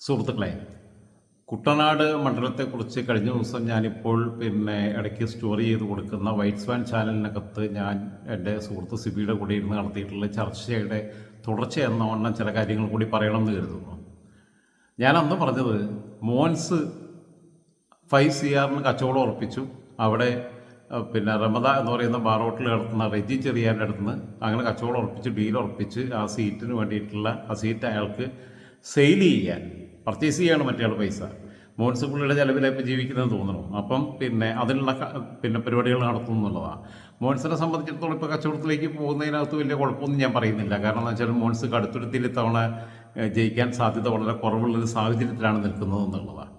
സുഹൃത്തുക്കളെ കുട്ടനാട് മണ്ഡലത്തെക്കുറിച്ച് കഴിഞ്ഞ ദിവസം ഞാനിപ്പോൾ പിന്നെ ഇടയ്ക്ക് സ്റ്റോറി ചെയ്ത് കൊടുക്കുന്ന വൈറ്റ് സ്വാൻ ചാനലിനകത്ത് ഞാൻ എന്റെ സുഹൃത്ത് സിബിയുടെ കൂടെ ഇരുന്ന് നടത്തിയിട്ടുള്ള ചർച്ചയുടെ തുടർച്ച എന്നവണ്ണം ചില കാര്യങ്ങൾ കൂടി പറയണമെന്ന് കരുതുന്നു. ഞാൻ അന്ന് പറഞ്ഞത് മോൻസ് ഫൈവ് സി ആറിന് കച്ചവടം ഉറപ്പിച്ചു. അവിടെ പിന്നെ റമദ എന്ന് പറയുന്ന ബാർ ഹോട്ടൽ നടത്തുന്ന റെജി ചെറിയാന്റെ അടുത്ത് നിന്ന് അങ്ങനെ കച്ചവടം ഉറപ്പിച്ച് ഡീൽ ഉറപ്പിച്ച് ആ സീറ്റിന് വേണ്ടിയിട്ടുള്ള ആ സീറ്റ് അയാൾക്ക് സെയിൽ ചെയ്യാൻ പർച്ചേസ് ചെയ്യാണ് മറ്റേ പൈസ. മുനിസിപ്പാലിറ്റിയുടെ ചിലവിലെ ഇപ്പോൾ ജീവിക്കുന്നതെന്ന് തോന്നുന്നു. അപ്പം പിന്നെ അതിനുള്ള പിന്നെ പരിപാടികൾ നടത്തും എന്നുള്ളതാണ് മോൻസിനെ സംബന്ധിച്ചിടത്തോളം ഇപ്പോൾ കച്ചവടത്തിലേക്ക് പോകുന്നതിനകത്ത് വലിയ കുഴപ്പമൊന്നും ഞാൻ പറയുന്നില്ല. കാരണം എന്താ വെച്ചാൽ മോൺസ് കടുത്തുരുത്തിൽ ഇത്തവണ ജയിക്കാൻ സാധ്യത വളരെ കുറവുള്ളൊരു സാഹചര്യത്തിലാണ് നിൽക്കുന്നത് എന്നുള്ളതാണ്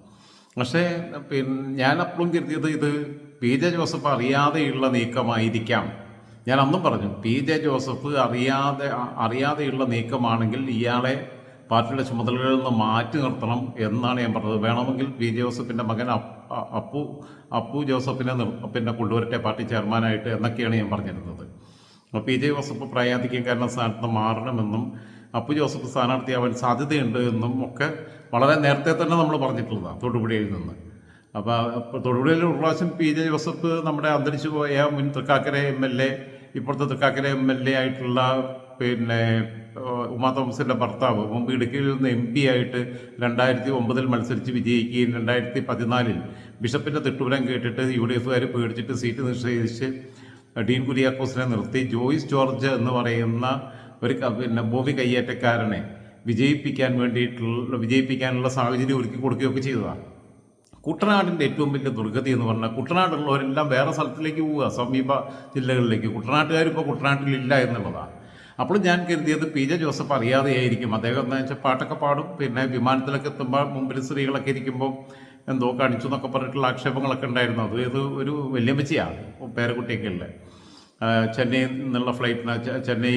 പക്ഷേ പിന്നെ ഞാൻ അപ്പോഴും കരുതിയത് ഇത് പി ജെ ജോസഫ് അറിയാതെയുള്ള നീക്കമായിരിക്കാം. ഞാൻ അന്നും പറഞ്ഞു പി ജെ ജോസഫ് അറിയാതെ അറിയാതെയുള്ള നീക്കമാണെങ്കിൽ ഇയാളെ പാർട്ടിയുടെ ചുമതലകളിൽ നിന്ന് മാറ്റി നിർത്തണം എന്നാണ് ഞാൻ പറഞ്ഞത്. വേണമെങ്കിൽ വി. ജോസഫിന്റെ മകൻ അപ്പു അപ്പു ജോസഫിനെ പിന്നെ കൊണ്ടുവരട്ടെ പാർട്ടി ചെയർമാനായിട്ട് എന്നൊക്കെയാണ് ഞാൻ പറഞ്ഞിരുന്നത്. അപ്പോൾ പി. ജെ. ജോസഫ് കാരണം സ്ഥാനത്ത് മാറണമെന്നും അപ്പു ജോസഫ് സ്ഥാനാർത്ഥിയാവാൻ സാധ്യതയുണ്ട് എന്നും ഒക്കെ വളരെ നേരത്തെ തന്നെ നമ്മൾ പറഞ്ഞിട്ടുള്ളതാണ് തൊടുപുഴയിൽ നിന്ന്. അപ്പോൾ തൊടുപുഴയിൽ ഒരു പ്രാവശ്യം പി. ജെ. ജോസഫ് നമ്മുടെ അന്തരിച്ചു പോയ മുൻ തൃക്കാക്കര എം എൽ എ ഇപ്പോഴത്തെ തൃക്കാക്കര എം എൽ എ ആയിട്ടുള്ള പിന്നെ ഉമാ തോമസിന്റെ ഭർത്താവ് മുമ്പ് ഇടുക്കിയിൽ നിന്ന് എം പി ആയിട്ട് രണ്ടായിരത്തി ഒമ്പതിൽ മത്സരിച്ച് വിജയിക്കുകയും രണ്ടായിരത്തി പതിനാലിൽ ബിഷപ്പിന്റെ തിട്ടുപുരം കേട്ടിട്ട് യു ഡി എഫുകാർ പേടിച്ചിട്ട് സീറ്റ് നിഷേധിച്ച് ഡീൻ കുര്യാക്കോസിനെ നിർത്തി. ജോയിസ് ജോർജ് എന്ന് പറയുന്ന ഒരു പിന്നെ ഭൂമി കയ്യേറ്റക്കാരനെ വിജയിപ്പിക്കാൻ വേണ്ടിയിട്ടുള്ള വിജയിപ്പിക്കാനുള്ള സാഹചര്യം ഒരുക്കി കൊടുക്കുകയൊക്കെ ചെയ്തതാണ് കുട്ടനാടിന്റെ ഏറ്റവും വലിയ ദുർഗതി എന്ന് പറഞ്ഞാൽ കുട്ടനാടുള്ളവരെല്ലാം വേറെ സ്ഥലത്തിലേക്ക് പോവുക സമീപ ജില്ലകളിലേക്ക്. കുട്ടനാട്ടുകാരിപ്പോൾ കുട്ടനാട്ടിലില്ല എന്നുള്ളതാണ് അപ്പോൾ ഞാൻ കരുതിയത് പി ജെ ജോസഫ് അറിയാതെയായിരിക്കും. അദ്ദേഹം എന്താ വെച്ചാൽ പാട്ടൊക്കെ പാടും. പിന്നെ വിമാനത്തിലൊക്കെ എത്തുമ്പോൾ മുമ്പിൽ സ്ത്രീകളൊക്കെ ഇരിക്കുമ്പോൾ എന്തോ കാണിച്ചു എന്നൊക്കെ പറഞ്ഞിട്ടുള്ള ആക്ഷേപങ്ങളൊക്കെ ഉണ്ടായിരുന്നു. അത് ഇത് ഒരു വല്യമ്മച്ചിയാണ് പേരക്കുട്ടിയൊക്കെ ഉള്ളത് ചെന്നൈയിൽ നിന്നുള്ള ഫ്ലൈറ്റിന് ചെന്നൈ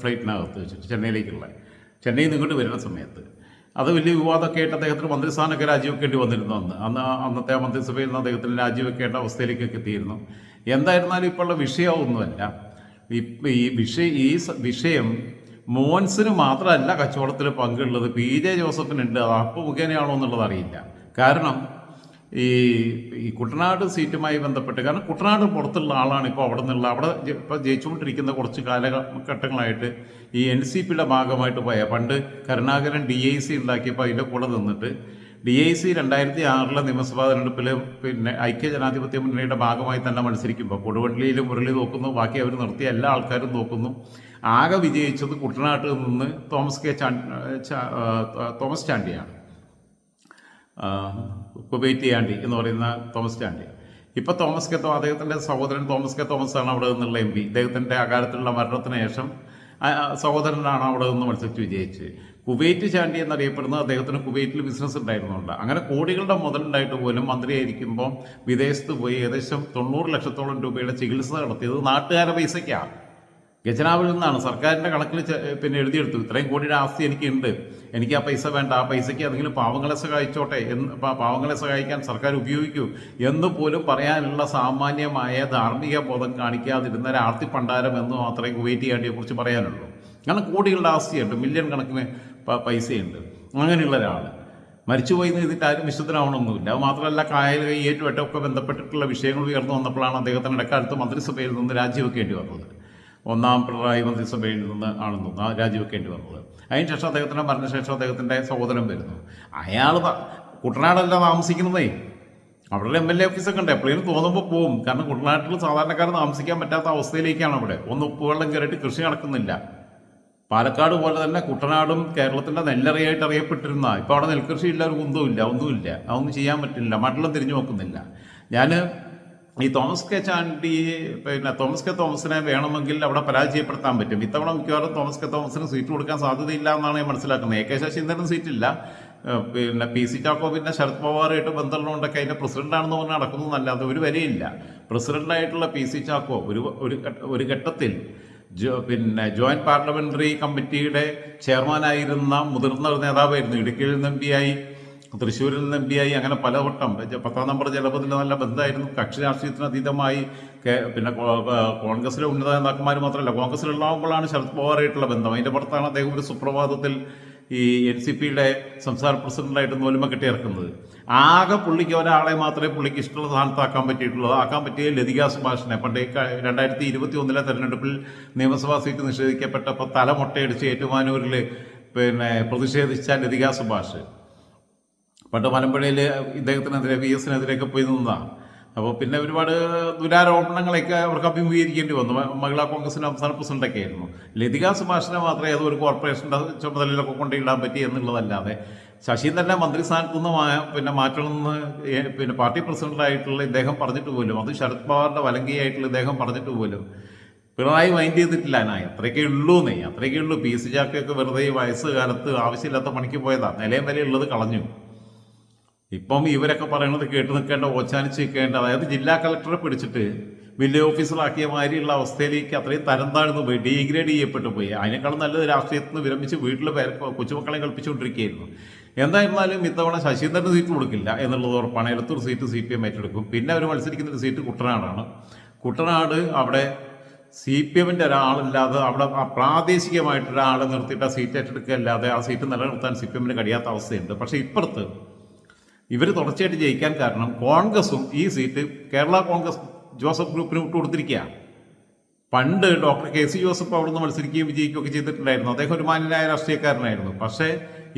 ഫ്ലൈറ്റിനകത്ത് വെച്ചിട്ട് ചെന്നൈയിലേക്കുള്ള. ചെന്നൈയിൽ നിങ്ങോട്ട് വരുന്ന സമയത്ത്. അത് വലിയ വിവാദമൊക്കെ ആയിട്ട് അദ്ദേഹത്തിന് മന്ത്രിസ്ഥാനമൊക്കെ രാജിവെക്കേണ്ടി വന്നിരുന്നു അന്ന്. അന്ന് അന്നത്തെ മന്ത്രിസഭയിൽ നിന്ന് അദ്ദേഹത്തിന് രാജിവെക്കേണ്ട അവസ്ഥയിലേക്കൊക്കെ എത്തിയിരുന്നു. എന്തായിരുന്നാലും ഇപ്പോഴുള്ള വിഷയമൊന്നുമല്ല. ഈ വിഷയം ഈ വിഷയം മോൻസിന് മാത്രമല്ല കച്ചവടത്തിൽ പങ്കുള്ളത്. P J ജോസഫിനുണ്ട്. അത് അപ്പ് മുഖേനയാണോ എന്നുള്ളത് അറിയില്ല. കാരണം ഈ ഈ കുട്ടനാട് സീറ്റുമായി ബന്ധപ്പെട്ട് കാരണം കുട്ടനാട് പുറത്തുള്ള ആളാണ് ഇപ്പോൾ അവിടെ നിന്നുള്ള അവിടെ ഇപ്പോൾ ജയിച്ചുകൊണ്ടിരിക്കുന്ന കുറച്ച് കാലഘട്ടങ്ങളായിട്ട് ഈ എൻ സി പിയുടെ ഭാഗമായിട്ട് പോയ. പണ്ട് കരുണാകരൻ ഡി ഐ സി ഉണ്ടാക്കിയപ്പോൾ അതിന്റെ കൂടെ നിന്നിട്ട് ഡി ഐ സി രണ്ടായിരത്തി ആറിലെ നിയമസഭാ തെരഞ്ഞെടുപ്പിൽ പിന്നെ ഐക്യ ജനാധിപത്യ മുന്നണിയുടെ ഭാഗമായി തന്നെ മത്സരിക്കുമ്പോൾ കൊടുവള്ളിയിൽ മുരളി നോക്കുന്നു. ബാക്കി അവർ നിർത്തിയ എല്ലാ ആൾക്കാരും നോക്കുന്നു. ആകെ വിജയിച്ചത് കുട്ടനാട്ടിൽ നിന്ന് തോമസ് കെ തോമസ് ചാണ്ടിയാണ്. കുബേറ്റി ആണ്ടി എന്ന് പറയുന്ന തോമസ് ചാണ്ടി. ഇപ്പോൾ തോമസ് കെ തോ അദ്ദേഹത്തിന്റെ സഹോദരൻ തോമസ് കെ തോമസ് ആണ് അവിടെ നിന്നുള്ള എം പി. ഇദ്ദേഹത്തിന്റെ അകാലത്തിലുള്ള മരണത്തിന് ശേഷം സഹോദരനാണ് അവിടെ നിന്ന് മത്സരിച്ച് വിജയിച്ച് കുവൈറ്റ് ചാണ്ടി എന്നറിയപ്പെടുന്നത് അദ്ദേഹത്തിന് കുവൈറ്റിൽ ബിസിനസ് ഉണ്ടായിരുന്നുണ്ട്. അങ്ങനെ കോടികളുടെ മുതലുണ്ടായിട്ട് പോലും മന്ത്രിയായിരിക്കുമ്പോൾ വിദേശത്ത് പോയി ഏകദേശം തൊണ്ണൂറ് ലക്ഷത്തോളം രൂപയുടെ ചികിത്സ നടത്തിയത് നാട്ടുകാരുടെ പൈസയ്ക്കാണ്. ഖജനാവിൽ നിന്നാണ്. സർക്കാരിന്റെ കണക്കിൽ പിന്നെ എഴുതിയെടുത്തു. ഇത്രയും കോടിയുടെ ആസ്തി എനിക്കുണ്ട്. എനിക്ക് ആ പൈസ വേണ്ട. ആ പൈസയ്ക്ക് അതെങ്കിലും പാവങ്ങളെ സഹായിച്ചോട്ടെ എന്ന് പാവങ്ങളെ സഹായിക്കാൻ സർക്കാർ ഉപയോഗിക്കൂ എന്ന് പോലും പറയാനുള്ള സാമാന്യമായ ധാർമ്മിക ബോധം കാണിക്കാതിരുന്ന ആർത്തി പണ്ടാരം എന്ന് മാത്രമേ കുവൈറ്റ് ചാണ്ടിയെക്കുറിച്ച് പറയാനുള്ളൂ. കാരണം കോടികളുടെ ആസ്തിയുണ്ട് മില്യൺ കണക്കിന് പൈസയുണ്ട്. അങ്ങനെയുള്ള ഒരാൾ മരിച്ചുപോയിന്ന് ഇതിട്ട് ആരും വിശുദ്ധനാവണമൊന്നുമില്ല മാത്രമല്ല കായൽ ഒക്കെ ബന്ധപ്പെട്ടിട്ടുള്ള വിഷയങ്ങൾ ഉയർന്നു വന്നപ്പോഴാണ് അദ്ദേഹത്തിന് ഇടക്കാലത്ത് മന്ത്രിസഭയിൽ നിന്ന് രാജിവെക്കേണ്ടി വന്നത്. ഒന്നാം പിണറായി മന്ത്രിസഭയിൽ നിന്ന് ആണെന്ന് രാജിവെക്കേണ്ടി വന്നത്. അതിനുശേഷം അദ്ദേഹത്തിന്റെ മരണശേഷം അദ്ദേഹത്തിന്റെ സഹോദരൻ വരുന്നു. അയാൾ കുട്ടനാടല്ല താമസിക്കുന്നതേ. അവിടെ എം എൽ എ ഓഫീസൊക്കെ ഉണ്ട്. എപ്പോഴും തോന്നുമ്പോൾ പോവും. കാരണം കുട്ടനാട്ടിൽ സാധാരണക്കാർ താമസിക്കാൻ പറ്റാത്ത അവസ്ഥയിലേക്കാണ് അവിടെ. ഒന്ന് ഉപ്പുവെള്ളം കയറിയിട്ട് കൃഷി നടക്കുന്നില്ല. പാലക്കാട് പോലെ തന്നെ കുട്ടനാടും കേരളത്തിന്റെ നെല്ലറയായിട്ട് അറിയപ്പെട്ടിരുന്ന ഇപ്പോൾ അവിടെ നെൽകൃഷി ഇല്ല ഒരു കുന്തവുമില്ല ഒന്നുമില്ല. അതൊന്നും ചെയ്യാൻ പറ്റില്ല മണ്ഡലം തിരിഞ്ഞു നോക്കുന്നില്ല. ഞാൻ ഈ തോമസ് കെ ചാണ്ടി പിന്നെ തോമസ് കെ തോമസിനെ വേണമെങ്കിൽ അവിടെ പരാജയപ്പെടുത്താൻ പറ്റും. ഇത്തവണ മിക്കവാറും തോമസ് കെ തോമസിന് സീറ്റ് കൊടുക്കാൻ സാധ്യതയില്ല എന്നാണ് ഞാൻ മനസ്സിലാക്കുന്നത്. എ കെ ശശീന്ദ്രന് സീറ്റില്ല. പിന്നെ പി സി ചാക്കോ പിന്നെ ശരത് പവാറുമായിട്ട് ബന്ധമുള്ളതുകൊണ്ടൊക്കെ അതിന്റെ പ്രസിഡന്റാണെന്ന് പറഞ്ഞ് നടക്കുന്നതല്ലാതെ ഒരു വരെയില്ല. പ്രസിഡന്റായിട്ടുള്ള പി സി ചാക്കോ ഒരു ഒരു ഘട്ടത്തിൽ പിന്നെ ജോയിന്റ് പാർലമെന്ററി കമ്മിറ്റിയുടെ ചെയർമാനായിരുന്ന മുതിർന്ന ഒരു നേതാവായിരുന്നു. ഇടുക്കിയിൽ നിന്ന് എം പിയായി തൃശ്ശൂരിൽ നിന്ന് എം പിയായി അങ്ങനെ പലവട്ടം പത്താം നമ്പർ ജലപതിൽ നല്ല ബന്ധമായിരുന്നു. കക്ഷി രാഷ്ട്രീയത്തിന് അതീതമായി പിന്നെ കോൺഗ്രസിലെ ഉന്നത നേതാക്കന്മാർ മാത്രമല്ല കോൺഗ്രസിലുള്ളാകുമ്പോഴാണ് ശരത് പവാറായിട്ടുള്ള ബന്ധം. അതിന്റെ പുറത്താണ് അദ്ദേഹം ഒരു സുപ്രഭാതത്തിൽ ഈ എൻ സി പിയുടെ സംസ്ഥാന പ്രസിഡന്റായിട്ട് നോലുമ കെട്ടി ഇറക്കുന്നത് ആകെ പുള്ളിക്ക് ഒരാളെ മാത്രമേ പുള്ളിക്ക് ഇഷ്ടമുള്ള സ്ഥാനത്താക്കാൻ പറ്റിയിട്ടുള്ളൂ. ആക്കാൻ പറ്റിയ ലതിക സുഭാഷിനെ. പണ്ട് രണ്ടായിരത്തി ഇരുപത്തി ഒന്നിലെ തെരഞ്ഞെടുപ്പിൽ നിയമസഭാ സീറ്റ് നിഷേധിക്കപ്പെട്ടപ്പോൾ തല മുട്ടയടിച്ച് ഏറ്റുമാനൂരിൽ പിന്നെ പ്രതിഷേധിച്ച ലതിക സുഭാഷ്. പണ്ട് മലമ്പുഴയിൽ ഇദ്ദേഹത്തിനെതിരെ വി എസിനെതിരെയൊക്കെ പോയി നിന്നതാണ് അപ്പോൾ പിന്നെ ഒരുപാട് ദുരാരോപണങ്ങളൊക്കെ അവർക്ക് അഭിമുഖീകരിക്കേണ്ടി വന്നു. മഹിളാ കോൺഗ്രസിന്റെ സംസ്ഥാന പ്രസിഡന്റൊക്കെ ആയിരുന്നു ലതിക സുഭാഷിനെ മാത്രമേ അത് ഒരു കോർപ്പറേഷന്റെ ചുമതലയിലൊക്കെ കൊണ്ടിടാൻ പറ്റി എന്നുള്ളതല്ലാതെ ശശീന്ദ്രനെ മന്ത്രിസ്ഥാനത്തു നിന്ന് പിന്നെ മാറ്റണമെന്ന് പിന്നെ പാർട്ടി പ്രസിഡന്റായിട്ടുള്ള ഇദ്ദേഹം പറഞ്ഞിട്ട് പോലും അത് ശരത് പവാറിന്റെ വലങ്കിയായിട്ടുള്ള ഇദ്ദേഹം പറഞ്ഞിട്ട് പോലും പിണറായി മൈൻഡ് ചെയ്തിട്ടില്ല ഞാൻ അത്രയൊക്കെ ഉള്ളൂ എന്നേ അത്രയൊക്കെ ഉള്ളൂ. പി സി ജാക്കൊക്കെ വെറുതെ വയസ്സ് കാലത്ത് ആവശ്യമില്ലാത്ത പണിക്ക് പോയതാ. നിലയും വിലയുള്ളത് കളഞ്ഞു. ഇപ്പം ഇവരൊക്കെ പറയുന്നത് കേട്ട് നിൽക്കേണ്ട ഓച്ചാനിച്ച് നിൽക്കേണ്ട അതായത് ജില്ലാ കളക്ടറെ പിടിച്ചിട്ട് വില്ലേജ് ഓഫീസറാക്കിയ മാതിരിയുള്ള അവസ്ഥയിലേക്ക് അത്രയും തരം താഴ്ന്നു പോയി ഡീഗ്രേഡ് ചെയ്യപ്പെട്ടു പോയി. അതിനേക്കാളും നല്ലത് രാഷ്ട്രീയത്തിൽ നിന്ന് വിരമിച്ച് വീട്ടിൽ പേരെ കൊച്ചുമക്കളെ കളിപ്പിച്ചുകൊണ്ടിരിക്കുകയായിരുന്നു. എന്തായിരുന്നാലും ഇത്തവണ ശശീന്ദ്രന് സീറ്റ് കൊടുക്കില്ല എന്നുള്ളത് ഉറപ്പാണ്. Elathur seat C P M ഏറ്റെടുക്കും. പിന്നെ അവർ മത്സരിക്കുന്ന ഒരു സീറ്റ് കുട്ടനാടാണ്. കുട്ടനാട് അവിടെ സി പി എമ്മിന്റെ ഒരാളില്ലാതെ അവിടെ പ്രാദേശികമായിട്ട് ഒരാളെ നിർത്തിയിട്ട് ആ സീറ്റ് ഏറ്റെടുക്കുക അല്ലാതെ ആ സീറ്റ് നിലനിർത്താൻ സി പി എമ്മിന് കഴിയാത്ത അവസ്ഥയുണ്ട്. പക്ഷേ ഇപ്പുറത്ത് ഇവർ തുടർച്ചയായിട്ട് ജയിക്കാൻ കാരണം കോൺഗ്രസും ഈ സീറ്റ് കേരള കോൺഗ്രസ് ജോസഫ് ഗ്രൂപ്പിന് വിട്ടുകൊടുത്തിരിക്കുക പണ്ട് ഡോക്ടർ കെ സി ജോസഫ് അവിടുന്ന് മത്സരിക്കുകയും വിജയിക്കുകയൊക്കെ ചെയ്തിട്ടുണ്ടായിരുന്നു. അദ്ദേഹം ഒരു മാന്യനായ രാഷ്ട്രീയക്കാരനായിരുന്നു. പക്ഷേ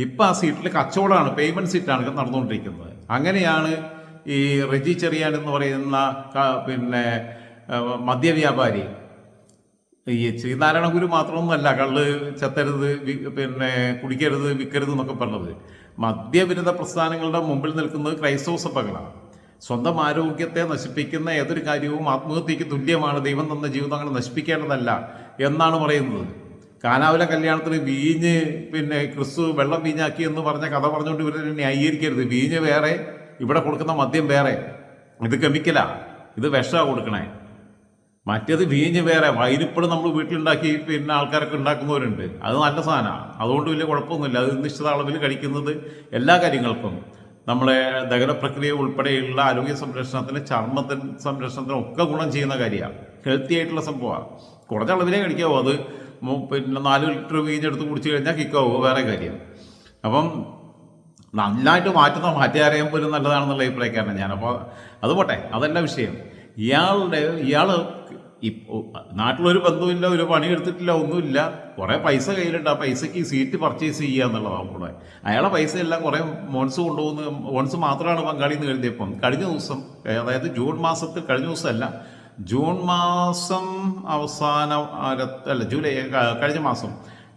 ഇപ്പം ആ സീറ്റിൽ കച്ചവടമാണ് പേയ്മെന്റ് സീറ്റാണ് നടന്നുകൊണ്ടിരിക്കുന്നത്. അങ്ങനെയാണ് ഈ റെജി ചെറിയാൻ എന്ന് പറയുന്ന പിന്നെ മദ്യവ്യാപാരി ഈ ശ്രീനാരായണ ഗുരു മാത്രമൊന്നുമല്ല കള്ള് ചെത്തരുത് പിന്നെ കുടിക്കരുത് വിൽക്കരുത് എന്നൊക്കെ പറഞ്ഞത്. മദ്യവിരുദ്ധ പ്രസ്ഥാനങ്ങളുടെ മുമ്പിൽ നിൽക്കുന്നത് ക്രൈസ്തവ സഭകളാണ്. സ്വന്തം ആരോഗ്യത്തെ നശിപ്പിക്കുന്ന ഏതൊരു കാര്യവും ആത്മഹത്യക്ക് തുല്യമാണ്. ദൈവം തന്ന ജീവിതം അങ്ങനെ നശിപ്പിക്കേണ്ടതല്ല എന്നാണ് പറയുന്നത്. കാനാവിലെ കല്യാണത്തിന് വീഞ്ഞ് പിന്നെ ക്രിസ്തു വെള്ളം വീഞ്ഞാക്കി എന്ന് പറഞ്ഞ കഥ പറഞ്ഞുകൊണ്ട് ഇവരെ ന്യായീകരിക്കരുത്. വീഞ്ഞ് വേറെ ഇവിടെ കൊടുക്കുന്ന മദ്യം വേറെ. ഇത് കെമിക്കലാണ് ഇത് വിഷമാണ് കൊടുക്കണേ. മറ്റേത് വീഞ്ഞ് വേറെ. വൈനിപ്പഴം നമ്മൾ വീട്ടിലുണ്ടാക്കി പിന്നെ ആൾക്കാരൊക്കെ ഉണ്ടാക്കുന്നവരുണ്ട്. അത് നല്ല സാധനമാണ് അതുകൊണ്ട് വലിയ കുഴപ്പമൊന്നുമില്ല. അത് നിശ്ചിത അളവിൽ കഴിക്കുന്നത് എല്ലാ കാര്യങ്ങൾക്കും. നമ്മളെ ദഹന പ്രക്രിയ ഉൾപ്പെടെയുള്ള ആരോഗ്യ സംരക്ഷണത്തിന് ചർമ്മത്തിന് സംരക്ഷണത്തിനും ഒക്കെ ഗുണം ചെയ്യുന്ന കാര്യമാണ് ഹെൽത്തി ആയിട്ടുള്ള സംഭവമാണ് കുറച്ച് അളവിലേ കഴിക്കാവൂ. അത് പിന്നെ നാല് ലിറ്റർ വീഞ്ഞെടുത്ത് കുടിച്ചു കഴിഞ്ഞാൽ കിക്കാവൂ. വേറെ കാര്യം. അപ്പം നന്നായിട്ട് മാറ്റുന്ന മാറ്റിയാറിയാൻ പോലും നല്ലതാണെന്നുള്ള അഭിപ്രായക്കാരനാണ് ഞാൻ അപ്പോൾ അത് പോട്ടെ. അതല്ല വിഷയം. ഇയാളുടെ ഇയാൾ ഇപ്പോൾ നാട്ടിലൊരു ബന്ധുവില്ല ഒരു പണി എടുത്തിട്ടില്ല ഒന്നുമില്ല. കുറേ പൈസ കയ്യിലുണ്ട്. ആ പൈസക്ക് ഈ സീറ്റ് പർച്ചേസ് ചെയ്യുക എന്നുള്ളതാണ് കൂടെ. അയാളെ പൈസ എല്ലാം കുറേ മോൺസ് കൊണ്ടുപോകുന്ന. മോൺസ് മാത്രമാണ് പങ്കാളി എന്ന് കരുതിയപ്പം കഴിഞ്ഞ ദിവസം അതായത് ജൂൺ മാസത്തിൽ കഴിഞ്ഞ ദിവസമല്ല ജൂൺ മാസം അവസാന അല്ല ജൂലൈ കഴിഞ്ഞ മാസം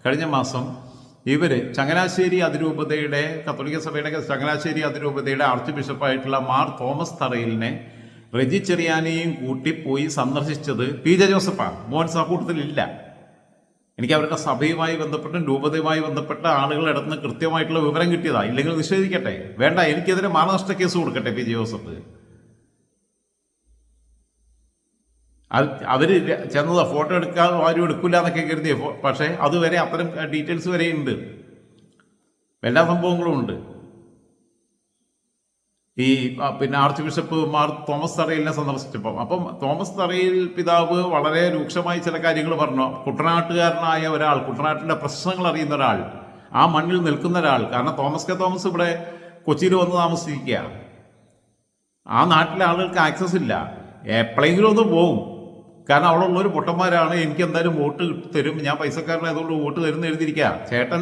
കഴിഞ്ഞ മാസം ഇവർ ചങ്ങനാശ്ശേരി അതിരൂപതയുടെ കത്തോലിക്ക സഭയുടെ ചങ്ങനാശ്ശേരി അതിരൂപതയുടെ ആർച്ച് ബിഷപ്പായിട്ടുള്ള മാർ തോമസ് തറയിലിനെ റെജി ചെറിയാനെയും കൂട്ടി പോയി സന്ദർശിച്ചത് പി ജെ ജോസഫാണ്. മോഹൻ ആ കൂട്ടത്തിലില്ല. എനിക്ക് അവരുടെ സഭയുമായി ബന്ധപ്പെട്ടും രൂപതയുമായി ബന്ധപ്പെട്ട ആളുകളുടെ അടുത്ത് നിന്ന് കൃത്യമായിട്ടുള്ള വിവരം കിട്ടിയതാ. ഇല്ലെങ്കിൽ നിഷേധിക്കട്ടെ. വേണ്ട എനിക്കെതിരെ മാനനഷ്ട കേസ് കൊടുക്കട്ടെ പി ജെ ജോസഫ്. അത് ചെന്നത്. ഫോട്ടോ എടുക്കാതെ ആരും എടുക്കില്ല എന്നൊക്കെ കരുതിയ. പക്ഷേ അതുവരെ അത്തരം ഡീറ്റെയിൽസ് വരെയുണ്ട് എല്ലാ സംഭവങ്ങളും ഉണ്ട്. ഈ പിന്നെ ആർച്ച് ബിഷപ്പ് മാർ തോമസ് തറയിലിനെ സന്ദർശിച്ചപ്പം. അപ്പം തോമസ് തറയിൽ പിതാവ് വളരെ രൂക്ഷമായി ചില കാര്യങ്ങൾ പറഞ്ഞു. കുട്ടനാട്ടുകാരനായ ഒരാൾ കുട്ടനാട്ടിന്റെ പ്രശ്നങ്ങൾ അറിയുന്ന ഒരാൾ ആ മണ്ണിൽ നിൽക്കുന്ന ഒരാൾ. കാരണം തോമസ് കെ തോമസ് ഇവിടെ കൊച്ചിയിൽ വന്ന് താമസിക്കുക ആ നാട്ടിലെ ആളുകൾക്ക് ആക്സസ് ഇല്ല. എപ്പോഴെങ്കിലും ഒന്ന് പോവും. കാരണം അവിടെ ഉള്ളൊരു പൊട്ടന്മാരാണ് എനിക്ക് എന്തായാലും വോട്ട് തരും. ഞാൻ പൈസക്കാരനായതുകൊണ്ട് വോട്ട് തരുന്ന എഴുതിയിരിക്കുക. ചേട്ടൻ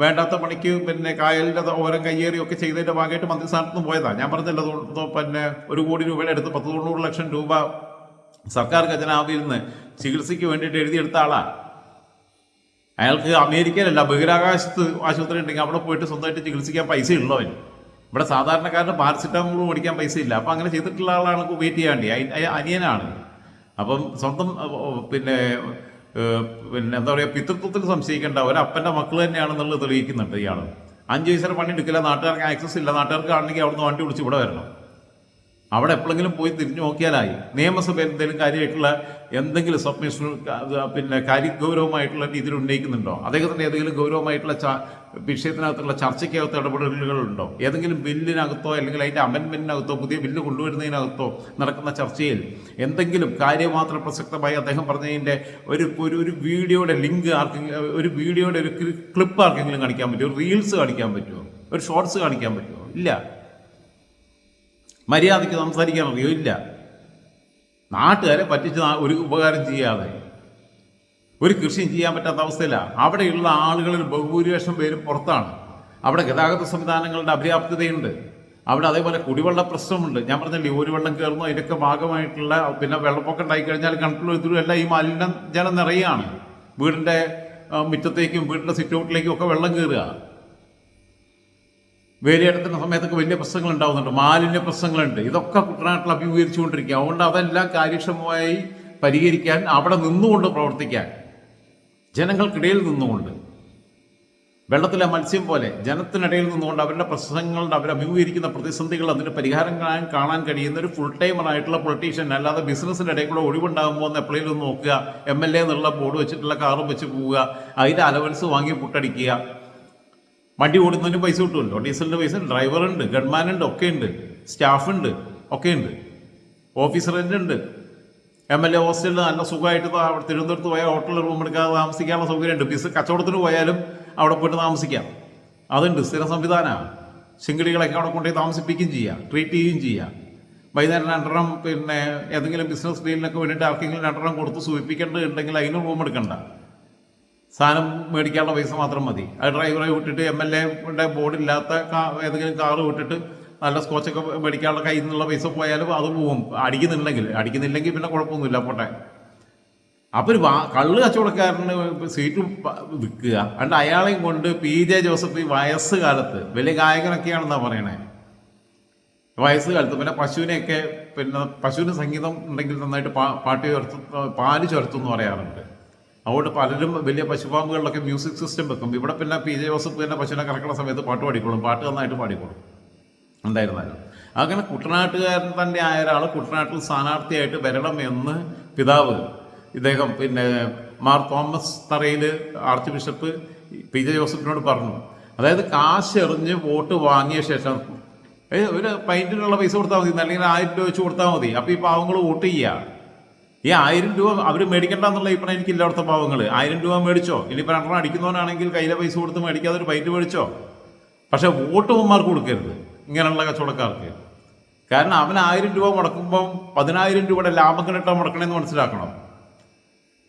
വേണ്ടാത്ത പണിക്ക് പിന്നെ കായലിന്റെ ഓരം കയ്യേറി ഒക്കെ ചെയ്തതിന്റെ ഭാഗമായിട്ട് മന്ത്രിസ്ഥാനത്ത് നിന്ന് പോയതാണ് ഞാൻ പറഞ്ഞല്ലോ പിന്നെ ഒരു കോടി രൂപയുടെ അടുത്ത് പത്ത് തൊണ്ണൂറ് ലക്ഷം രൂപ സർക്കാർ ഖജനാവിൽ നിന്ന് ചികിത്സയ്ക്ക് വേണ്ടിയിട്ട് എഴുതിയെടുത്ത ആളാണ് അയാൾക്ക് അമേരിക്കയിലല്ല ബഹിരാകാശത്ത് ആശുപത്രി ഉണ്ടെങ്കിൽ അവിടെ പോയിട്ട് സ്വന്തമായിട്ട് ചികിത്സിക്കാൻ പൈസ ഉള്ളവൻ. ഇവിടെ സാധാരണക്കാരന് പാരസിറ്റാമോൾ മേടിക്കാൻ പൈസ ഇല്ല. അപ്പം അങ്ങനെ ചെയ്തിട്ടുള്ള ആളാണ് വെയിറ്റ് ചെയ്യാണ്ടി വേണ്ടി. അനിയനാണ്. അപ്പം സ്വന്തം പിന്നെ പിന്നെ എന്താ പറയുക പിതൃത്വത്തിൽ സംശയിക്കേണ്ട ഒരപ്പന്റെ മക്കൾ തന്നെയാണെന്നുള്ളത് തെളിയിക്കുന്നുണ്ട് ഇയാൾ അഞ്ച് വയസ്സിന് പണി എടുക്കില്ല നാട്ടുകാർക്ക് ആക്സസ് ഇല്ല നാട്ടുകാർക്ക് ആണെങ്കിൽ അവിടുന്ന് വണ്ടി വിളിച്ച് ഇവിടെ വരണം. അവിടെ എപ്പോഴെങ്കിലും പോയി തിരിഞ്ഞു നോക്കിയാലായി. നിയമസഭയിൽ എന്തെങ്കിലും കാര്യമായിട്ടുള്ള എന്തെങ്കിലും സബ്മിഷൻ പിന്നെ കാര്യ ഗൗരവമായിട്ടുള്ള രീതിയിൽ ഉന്നയിക്കുന്നുണ്ടോ? അദ്ദേഹത്തിന്റെ ഏതെങ്കിലും ഗൗരവമായിട്ടുള്ള വിഷയത്തിനകത്തുള്ള ചർച്ചയ്ക്കകത്ത് ഇടപെടലുകളുണ്ടോ? ഏതെങ്കിലും ബില്ലിനകത്തോ അല്ലെങ്കിൽ അതിന്റെ അമെൻമെന്റിനകത്തോ പുതിയ ബില്ല് കൊണ്ടുവരുന്നതിനകത്തോ നടക്കുന്ന ചർച്ചയിൽ എന്തെങ്കിലും കാര്യമാത്ര പ്രസക്തമായി അദ്ദേഹം പറഞ്ഞതിന്റെ ഒരു ഒരു ഒരു വീഡിയോയുടെ ലിങ്ക് ആർക്കെങ്കിലും ഒരു വീഡിയോയുടെ ഒരു ക്ലിപ്പ് ആർക്കെങ്കിലും കാണിക്കാൻ പറ്റുമോ? റീൽസ് കാണിക്കാൻ പറ്റുമോ? ഒരു ഷോർട്സ് കാണിക്കാൻ പറ്റുമോ? ഇല്ല. മര്യാദയ്ക്ക് സംസാരിക്കാൻ അറിയോ? ഇല്ല. നാട്ടുകാരെ പറ്റിച്ച് ഒരു ഉപകാരം ചെയ്യാതെ ഒരു കൃഷിയും ചെയ്യാൻ പറ്റാത്ത അവസ്ഥയിലാണ് അവിടെയുള്ള ആളുകളിൽ ബഹുഭൂരിപക്ഷം പേരും പുറത്താണ്. അവിടെ ഗതാഗത സംവിധാനങ്ങളുടെ അപര്യാപ്തതയുണ്ട്. അവിടെ അതേപോലെ കുടിവെള്ള പ്രശ്നമുണ്ട്. ഞാൻ പറഞ്ഞില്ലേ ഒരു വെള്ളം കയറുന്നു അതിന്റെയൊക്കെ ഭാഗമായിട്ടുള്ള പിന്നെ വെള്ളപ്പൊക്കം ഉണ്ടായി കഴിഞ്ഞാൽ കണക്കിലെടുത്തിട്ടും എല്ലാം ഈ മലിനം ജലം നിറയുകയാണ് വീടിന്റെ മുറ്റത്തേക്കും വീടിന്റെ സിറ്റൗട്ടിലേക്കും ഒക്കെ വെള്ളം കയറുക. വേലിയെടുക്കുന്ന സമയത്തൊക്കെ വലിയ പ്രശ്നങ്ങൾ ഉണ്ടാകുന്നുണ്ട് മാലിന്യ പ്രശ്നങ്ങളുണ്ട്. ഇതൊക്കെ കുട്ടനാട്ടിൽ അഭിമുഖീകരിച്ചുകൊണ്ടിരിക്കുക. അതുകൊണ്ട് അതെല്ലാം കാര്യക്ഷമമായി പരിഹരിക്കാൻ അവിടെ നിന്നുകൊണ്ട് പ്രവർത്തിക്കാൻ ജനങ്ങൾക്കിടയിൽ നിന്നുകൊണ്ട് വെള്ളത്തിലെ മത്സ്യം പോലെ ജനത്തിനിടയിൽ നിന്നുകൊണ്ട് അവരുടെ പ്രശ്നങ്ങളുടെ അവർ അഭിമുഖീകരിക്കുന്ന പ്രതിസന്ധികൾ അതിന്റെ പരിഹാരം കാണാൻ കഴിയുന്ന ഒരു ഫുൾ ടൈമറായിട്ടുള്ള പൊളിറ്റീഷ്യൻ അല്ലാതെ ബിസിനസ്സിന്റെ ഇടയിൽ കൂടെ ഒഴിവുണ്ടാകുമ്പോൾ എന്ന് എപ്പോഴേലും നോക്കുക എം എൽ എ എന്നുള്ള ബോർഡ് വെച്ചിട്ടുള്ള കാറും വെച്ച് പോവുക അതിന്റെ അലവൻസ് വാങ്ങി പുട്ടടിക്കുക. വണ്ടി ഓടുന്നതിന് പൈസ കിട്ടുമല്ലോ? ഡീസലിന്റെ പൈസ ഡ്രൈവറുണ്ട് ഗൺമാനുണ്ട് ഒക്കെ ഉണ്ട്. സ്റ്റാഫുണ്ട് ഒക്കെ ഉണ്ട്. ഓഫീസർ ഉണ്ട്. എം എൽ എ ഹോസ്റ്റലിൽ നല്ല സുഖമായിട്ട് അവിടെ തിരുവനന്തപുരത്ത് പോയാൽ ഹോട്ടലിൽ റൂം എടുക്കാതെ താമസിക്കാനുള്ള സൗകര്യമുണ്ട്. ബിസ് കച്ചവടത്തിന് പോയാലും അവിടെ പോയിട്ട് താമസിക്കാം. അതുണ്ട്. സ്ഥിര സംവിധാനമാണ്. ശിങ്കിടികളൊക്കെ അവിടെ കൊണ്ടുപോയി താമസിപ്പിക്കുകയും ചെയ്യാം. ട്രീറ്റ് ചെയ്യുകയും ചെയ്യാം. വൈകുന്നേരം രണ്ടെണ്ണം പിന്നെ ഏതെങ്കിലും ബിസിനസ് ഡീലിനൊക്കെ വേണ്ടിയിട്ട് ആർക്കെങ്കിലും രണ്ടെണ്ണം കൊടുത്ത് സൂചിപ്പിക്കേണ്ടതുണ്ടെങ്കിൽ അതിന് റൂം എടുക്കണ്ട. സാധനം മേടിക്കാനുള്ള പൈസ മാത്രം മതി. ആ ഡ്രൈവറെ വിട്ടിട്ട് എം എൽ എയുടെ ബോർഡില്ലാത്ത ഏതെങ്കിലും കാറ് വിട്ടിട്ട് നല്ല സ്കോച്ചൊക്കെ മേടിക്കാനുള്ള കയ്യിൽ നിന്നുള്ള പൈസ പോയാലും അത് പോവും. അടിക്കുന്നുണ്ടെങ്കിൽ അടിക്കുന്നില്ലെങ്കിൽ പിന്നെ കുഴപ്പമൊന്നുമില്ല പോട്ടെ. അപ്പോൾ ഒരു കള്ള് കച്ചവടക്കാരന് സീറ്റ് വിൽക്കുക. അണ്ട് അയാളെയും കൊണ്ട് പി ജെ ജോസഫ് ഈ വയസ്സുകാലത്ത് വലിയ ഗായകനൊക്കെയാണെന്നാണ് പറയണേ. വയസ്സുകാലത്ത് പിന്നെ പശുവിനെയൊക്കെ പിന്നെ പശുവിന് സംഗീതം ഉണ്ടെങ്കിൽ നന്നായിട്ട് പാ പാട്ട് ചേർത്ത് പാൽ ചേർത്തു എന്ന് പറയാറുണ്ട്. അതുകൊണ്ട് പലരും വലിയ പശുപാമ്പുകളിലൊക്കെ മ്യൂസിക് സിസ്റ്റം വെക്കും. ഇവിടെ പിന്നെ പി ജെ ജോസഫ് പിന്നെ പശുവിനെ കറക്കുന്ന സമയത്ത് പാട്ട് പാടിക്കോളും. പാട്ട് നന്നായിട്ട് പാടിക്കോളും. ഉണ്ടായിരുന്നാലും അങ്ങനെ കുട്ടനാട്ടുകാരൻ തന്നെ ആയ ഒരാൾ കുട്ടനാട്ടിൽ സ്ഥാനാർത്ഥിയായിട്ട് വരണം എന്ന് പിതാവ് ഇദ്ദേഹം പിന്നെ Mar Thomas Tharayil archbishop P J ജോസഫിനോട് പറഞ്ഞു. അതായത് കാശ് എറിഞ്ഞ് വോട്ട് വാങ്ങിയ ശേഷം ഒരു പൈന്റിനുള്ള പൈസ കൊടുത്താൽ മതി അല്ലെങ്കിൽ ആയിരം രൂപ വെച്ച് കൊടുത്താൽ മതി. അപ്പോൾ ഈ പാവങ്ങൾ വോട്ട് ചെയ്യുക ഈ ആയിരം രൂപ അവർ മേടിക്കേണ്ട എന്നുള്ള ഇപ്പം എനിക്ക് അവിടുത്തെ പാവങ്ങൾ ആയിരം രൂപ മേടിച്ചോ? ഇനിയിപ്പോൾ രണ്ടെണ്ണം അടിക്കുന്നവനാണെങ്കിൽ കയ്യിലെ പൈസ കൊടുത്ത് മേടിക്കാതെ ഒരു പൈന്റ് മേടിച്ചോ? പക്ഷേ വോട്ട് ഉമ്മമാർക്ക് കൊടുക്കരുത്. ഇങ്ങനെയുള്ള കച്ചവടക്കാർക്ക്. കാരണം അവൻ ആയിരം രൂപ മുടക്കുമ്പം പതിനായിരം രൂപയുടെ ലാഭം കിട്ടാൻ മുടക്കണമെന്ന് മനസ്സിലാക്കണം.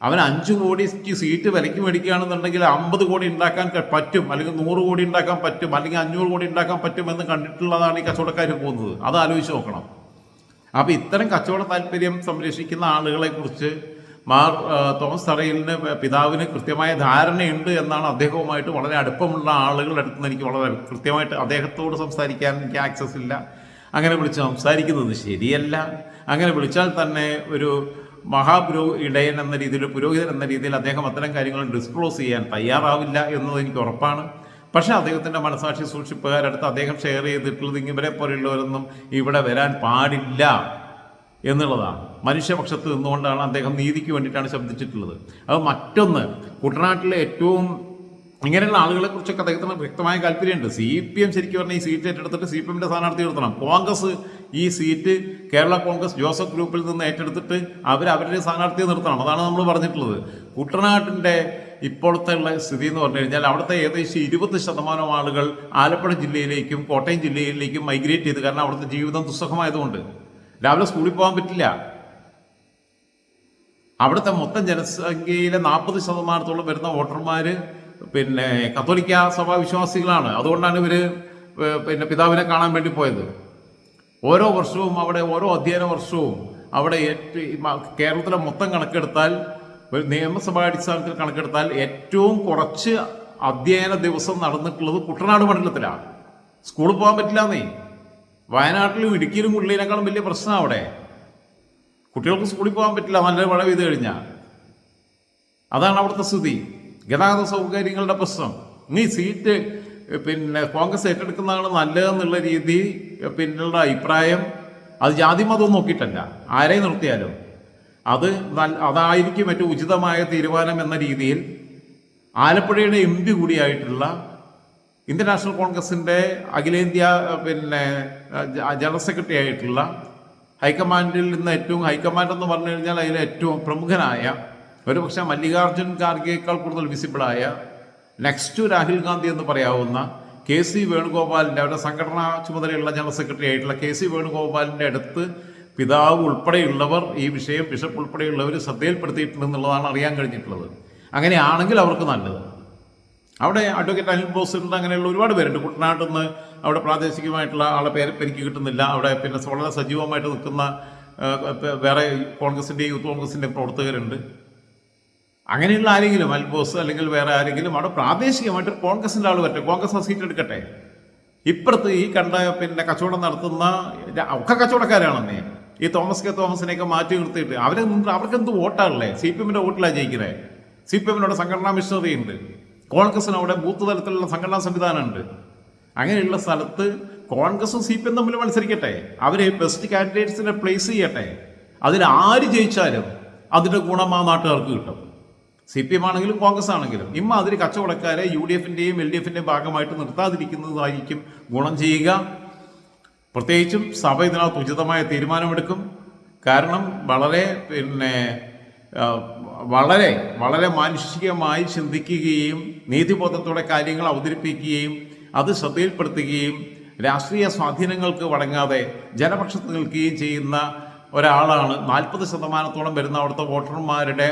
അവൻ അഞ്ച് കോടിക്ക് സീറ്റ് വിലയ്ക്ക് മേടിക്കുകയാണെന്നുണ്ടെങ്കിൽ അമ്പത് കോടി ഉണ്ടാക്കാൻ പറ്റും. അല്ലെങ്കിൽ നൂറ് കോടി ഉണ്ടാക്കാൻ പറ്റും. അല്ലെങ്കിൽ അഞ്ഞൂറ് കോടി ഉണ്ടാക്കാൻ പറ്റുമെന്ന് കണ്ടിട്ടുള്ളതാണ് ഈ കച്ചവടക്കാർ പോകുന്നത്. അത് ആലോചിച്ച് നോക്കണം. അപ്പോൾ ഇത്തരം കച്ചവട താല്പര്യം സംരക്ഷിക്കുന്ന ആളുകളെ കുറിച്ച് മാർ തോമസ് തറയിലിന് പിതാവിന് കൃത്യമായ ധാരണയുണ്ട് എന്നാണ് അദ്ദേഹവുമായിട്ട് വളരെ അടുപ്പമുള്ള ആളുകളുടെ അടുത്ത് എനിക്ക് വളരെ കൃത്യമായിട്ട് അദ്ദേഹത്തോട് സംസാരിക്കാൻ എനിക്ക് ആക്സസ് ഇല്ല. അങ്ങനെ വിളിച്ച് സംസാരിക്കുന്നത് ശരിയല്ല. അങ്ങനെ വിളിച്ചാൽ തന്നെ ഒരു മഹാപുരോ ഇടയൻ എന്ന രീതിയിൽ പുരോഹിതൻ എന്ന രീതിയിൽ അദ്ദേഹം അത്തരം കാര്യങ്ങൾ ഡിസ്ക്ലോസ് ചെയ്യാൻ തയ്യാറാവില്ല എന്നത് എനിക്ക് ഉറപ്പാണ്. പക്ഷേ അദ്ദേഹത്തിന്റെ മനസാക്ഷി സൂക്ഷിപ്പുകാരടുത്ത് അദ്ദേഹം ഷെയർ ചെയ്തിട്ടുള്ളത് ഇവരെ പോലെയുള്ളവരൊന്നും ഇവിടെ വരാൻ പാടില്ല. എന്നുള്ളതാണ്. മനുഷ്യപക്ഷത്ത് നിന്നുകൊണ്ടാണ് അദ്ദേഹം നീതിക്ക് വേണ്ടിയിട്ടാണ് ശബ്ദിച്ചിട്ടുള്ളത്. അത് മറ്റൊന്ന് കുട്ടനാട്ടിലെ ഏറ്റവും ഇങ്ങനെയുള്ള ആളുകളെ കുറിച്ചൊക്കെ അദ്ദേഹത്തിന് വ്യക്തമായ താല്പര്യമുണ്ട്. സി പി എം ശരിക്കും പറഞ്ഞാൽ ഈ സീറ്റ് ഏറ്റെടുത്തിട്ട് സി പി എമ്മിന്റെ സ്ഥാനാർത്ഥി നിർത്തണം. കോൺഗ്രസ് ഈ സീറ്റ് കേരള കോൺഗ്രസ് ജോസഫ് ഗ്രൂപ്പിൽ നിന്ന് ഏറ്റെടുത്തിട്ട് അവർ അവരുടെ സ്ഥാനാർത്ഥിയെ നിർത്തണം. അതാണ് നമ്മൾ പറഞ്ഞിട്ടുള്ളത്. കുട്ടനാട്ടിന്റെ ഇപ്പോഴത്തെ ഉള്ള സ്ഥിതി എന്ന് പറഞ്ഞു കഴിഞ്ഞാൽ അവിടുത്തെ ഏകദേശം ഇരുപത് ശതമാനം ആളുകൾ ആലപ്പുഴ ജില്ലയിലേക്കും കോട്ടയം ജില്ലയിലേക്കും മൈഗ്രേറ്റ് ചെയ്ത് കാരണം അവിടുത്തെ ജീവിതം ദുസ്സഹമായതുകൊണ്ട്. രാവിലെ സ്കൂളിൽ പോകാൻ പറ്റില്ല. അവിടുത്തെ മൊത്തം ജനസംഖ്യയിലെ നാൽപ്പത് ശതമാനത്തോളം വരുന്ന വോട്ടർമാർ പിന്നെ കത്തോലിക്ക സഭാ വിശ്വാസികളാണ്. അതുകൊണ്ടാണ് ഇവർ പിന്നെ പിതാവിനെ കാണാൻ വേണ്ടി പോയത്. ഓരോ വർഷവും അവിടെ ഓരോ അധ്യയന വർഷവും അവിടെ കേരളത്തിലെ മൊത്തം കണക്കെടുത്താൽ ഒരു നിയമസഭാ അടിസ്ഥാനത്തിൽ കണക്കെടുത്താൽ ഏറ്റവും കുറച്ച് അധ്യയന ദിവസം നടന്നിട്ടുള്ളത് കുട്ടനാട് മണ്ഡലത്തിലാണ്. സ്കൂളിൽ പോകാൻ പറ്റില്ലാന്നേ. വയനാട്ടിലും ഇടുക്കിയിലും ഉള്ളിനേക്കാളും വലിയ പ്രശ്നം അവിടെ. കുട്ടികൾക്ക് സ്കൂളിൽ പോകാൻ പറ്റില്ല നല്ല മഴ പെയ്ത് കഴിഞ്ഞാൽ അതാണ് അവിടുത്തെ സ്ഥിതി. ഗതാഗത സൗകര്യങ്ങളുടെ പ്രശ്നം. നീ സീറ്റ് പിന്നെ കോൺഗ്രസ് ഏറ്റെടുക്കുന്നതാണ് നല്ലതെന്നുള്ള രീതി പിന്നുള്ള അഭിപ്രായം. അത് ജാതി മതവും നോക്കിയിട്ടല്ല. ആരെ നിർത്തിയാലും. അത് അതായിരിക്കും ഏറ്റവും ഉചിതമായ തീരുമാനം എന്ന രീതിയിൽ ആലപ്പുഴയുടെ എം പി കൂടിയായിട്ടുള്ള ഇന്ത്യൻ നാഷണൽ കോൺഗ്രസിന്റെ അഖിലേന്ത്യാ പിന്നെ ജനറൽ സെക്രട്ടറി ആയിട്ടുള്ള ഹൈക്കമാൻഡിൽ നിന്ന് ഏറ്റവും ഹൈക്കമാൻഡ് എന്ന് പറഞ്ഞു കഴിഞ്ഞാൽ അതിൽ ഏറ്റവും പ്രമുഖനായ ഒരുപക്ഷെ മല്ലികാർജുൻ ഖാർഗെയേക്കാൾ കൂടുതൽ വിസിബിളായ നെക്സ്റ്റ് രാഹുൽ ഗാന്ധി എന്ന് പറയാവുന്ന കെ സി വേണുഗോപാലിന്റെ അവരുടെ സംഘടനാ ചുമതലയുള്ള ജനറൽ സെക്രട്ടറി ആയിട്ടുള്ള കെ സി വേണുഗോപാലിന്റെ അടുത്ത് പിതാവ് ഉൾപ്പെടെയുള്ളവർ ഈ വിഷയം ബിഷപ്പ് ഉൾപ്പെടെയുള്ളവർ ശ്രദ്ധയിൽപ്പെടുത്തിയിട്ടുണ്ടെന്നുള്ളതാണ് അറിയാൻ കഴിഞ്ഞിട്ടുള്ളത്. അങ്ങനെയാണെങ്കിൽ അവർക്ക് നല്ലത്. അവിടെ അഡ്വക്കേറ്റ് അനിൽ ബോസ് ഉണ്ട് അങ്ങനെയുള്ള ഒരുപാട് പേരുണ്ട്. കുട്ടനാട്ടിൽ നിന്ന് അവിടെ പ്രാദേശികമായിട്ടുള്ള ആളെ പേര് എനിക്ക് കിട്ടുന്നില്ല. അവിടെ പിന്നെ വളരെ സജീവമായിട്ട് നിൽക്കുന്ന വേറെ കോൺഗ്രസിന്റെ യൂത്ത് കോൺഗ്രസിന്റെ പ്രവർത്തകരുണ്ട്. അങ്ങനെയുള്ള ആരെങ്കിലും അനിൽ ബോസ് അല്ലെങ്കിൽ വേറെ ആരെങ്കിലും അവിടെ പ്രാദേശികമായിട്ട് കോൺഗ്രസിന്റെ ആൾ വരട്ടെ. കോൺഗ്രസ് ആ സീറ്റ് എടുക്കട്ടെ. ഇപ്പുറത്ത് ഈ കണ്ട പിന്നെ കച്ചവടം നടത്തുന്ന ഒക്കെ കച്ചവടക്കാരാണെന്നേ. ഈ തോമസ് കെ തോമസിനെയൊക്കെ മാറ്റി നിർത്തിയിട്ട് അവരെ അവർക്ക് എന്ത് വോട്ടാണല്ലേ സി പി എമ്മിന്റെ വോട്ടിലാണ് ജയിക്കുന്നത് സി പി എമ്മിനോട് സംഘടനാ മിഷനറി ഉണ്ട് കോൺഗ്രസിന് അവിടെ ബൂത്ത് തലത്തിലുള്ള സംഘടനാ സംവിധാനമുണ്ട്. അങ്ങനെയുള്ള സ്ഥലത്ത് കോൺഗ്രസും സി പി എം തമ്മിൽ മത്സരിക്കട്ടെ. അവരെ ബെസ്റ്റ് കാൻഡിഡേറ്റ്സിനെ പ്ലേസ് ചെയ്യട്ടെ. അതിൽ ആര് ജയിച്ചാലും അതിന്റെ ഗുണം ആ നാട്ടുകാർക്ക് കിട്ടും. സി പി എം ആണെങ്കിലും കോൺഗ്രസ് ആണെങ്കിലും ഇമ്മാതിരി കച്ചവടക്കാരെ യു ഡി എഫിന്റെയും എൽ ഡി എഫിന്റെയും ഭാഗമായിട്ട് നിർത്താതിരിക്കുന്നതായിരിക്കും ഗുണം ചെയ്യുക. പ്രത്യേകിച്ചും സഭ ഇതിനകത്ത് ഉചിതമായ തീരുമാനമെടുക്കും. കാരണം വളരെ പിന്നെ വളരെ വളരെ മാനുഷികമായി ചിന്തിക്കുകയും നീതിബോധത്തോടെ കാര്യങ്ങൾ അവതരിപ്പിക്കുകയും അത് ശ്രദ്ധയിൽപ്പെടുത്തുകയും രാഷ്ട്രീയ സ്വാധീനങ്ങൾക്ക് വടങ്ങാതെ ജനപക്ഷത്ത് നിൽക്കുകയും ചെയ്യുന്ന ഒരാളാണ്. നാൽപ്പത് ശതമാനത്തോളം വരുന്ന അവിടുത്തെ വോട്ടർമാരുടെ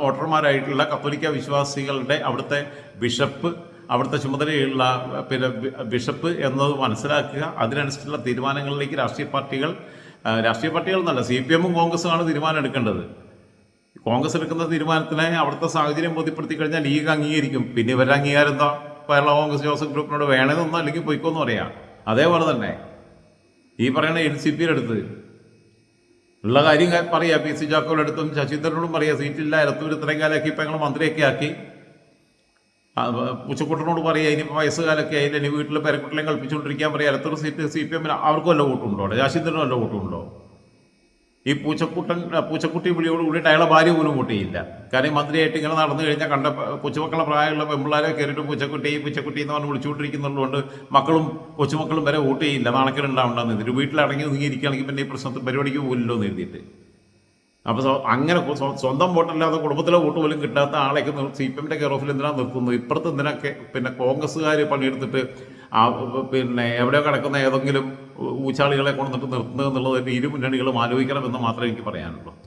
വോട്ടർമാരായിട്ടുള്ള കത്തോലിക്ക വിശ്വാസികളുടെ അവിടുത്തെ ബിഷപ്പ് അവിടുത്തെ ചുമതലയുള്ള പിന്നെ ബിഷപ്പ് എന്നത് മനസ്സിലാക്കുക. അതിനനുസരിച്ചുള്ള തീരുമാനങ്ങളിലേക്ക് രാഷ്ട്രീയ പാർട്ടികൾ രാഷ്ട്രീയ പാർട്ടികൾ എന്നല്ല സി പി എമ്മും കോൺഗ്രസുമാണ് തീരുമാനം എടുക്കേണ്ടത്. കോൺഗ്രസ് എടുക്കുന്ന തീരുമാനത്തിനെ അവിടുത്തെ സാഹചര്യം ബോധ്യപ്പെടുത്തി കഴിഞ്ഞാൽ ലീഗ് അംഗീകരിക്കും. പിന്നെ ഇവരുടെ അംഗീകാരം എന്താ? കേരള കോൺഗ്രസ് ജോസഫ് ഗ്രൂപ്പിനോട് വേണമെന്നോ അല്ലെങ്കിൽ പൊയ്ക്കോന്ന് പറയാം. അതേപോലെ തന്നെ ഈ പറയുന്ന എൻ സി പിയുടെ അടുത്ത് ഉള്ള കാര്യം പറയാം. പി സി ജാക്കോയുടെ അടുത്തും ശശീന്ദ്രനോടും പറയാം. സീറ്റില്ല ഇരത്തൂർ ഇത്രയും കാലമൊക്കെ ഇപ്പം ഞങ്ങൾ മന്ത്രിയൊക്കെ ആക്കി. പൂച്ചക്കുട്ടനോട് പറയാ. ഇനിയിപ്പോൾ വയസ്സുകാലൊക്കെ ആയില്ല? ഇനി വീട്ടിൽ പേരക്കുട്ടികളെ കളിപ്പിച്ചുകൊണ്ടിരിക്കാൻ പറയാം. ഇരത്തൂർ സീറ്റ് സി പി എമ്മിന് അവർക്കും വല്ല കൂട്ടുണ്ടോ ശശീന്ദ്രനും വല്ല വോട്ടുണ്ടോ ഈ പൂച്ചക്കുട്ടൻ പൂച്ചക്കുട്ടി വിളിയോട് കൂടിയിട്ട് അയാളെ ഭാര്യ പോലും കൂട്ടിയില്ല കാരണം മന്ത്രിയായിട്ട് ഇങ്ങനെ നടന്നു കഴിഞ്ഞാൽ കണ്ട കൊച്ചുമക്കളെ പ്രായമുള്ള പെമ്പിള്ളാരെ കയറിയിട്ട് പൂച്ചക്കുട്ടി പൂച്ചക്കുട്ടി എന്ന് പറഞ്ഞ് വിളിച്ചുകൊണ്ടിരിക്കുന്നുള്ളതുകൊണ്ട് മക്കളും കൊച്ചുമക്കളും വരെ വോട്ട് ചെയ്യില്ല. നാണക്കേടുണ്ടാവണ്ടെന്ന് ഇതിൽ വീട്ടിലടങ്ങി ഒതുങ്ങിയിരിക്കുകയാണെങ്കിൽ പിന്നെ ഈ പ്രശ്നത്തിൽ പരിപാടിക്ക് പോലില്ലോ എന്ന് എഴുതിയിട്ട്. അപ്പോൾ അങ്ങനെ സ്വ- സ്വ- സ്വന്തം വോട്ടല്ലാതെ കുടുംബത്തിലെ വോട്ട് പോലും കിട്ടാത്ത ആളെയൊക്കെ സി പി എമ്മിന്റെ കെയർ ഓഫിൽ എന്തിനാണ് നിർത്തുന്നത് ഇപ്പുറത്ത് എന്തിനൊക്കെ പിന്നെ കോൺഗ്രസ്സുകാർ പണിയെടുത്തിട്ട് പിന്നെ എവിടെയോ കിടക്കുന്ന ഏതെങ്കിലും ഊച്ചാളികളെ കൊണ്ടുവന്നിട്ട് നിർത്തുന്നത് എന്നുള്ളത് ഇരു മുന്നണികളും ആലോചിക്കണമെന്ന് മാത്രമേ എനിക്ക് പറയാനുള്ളൂ.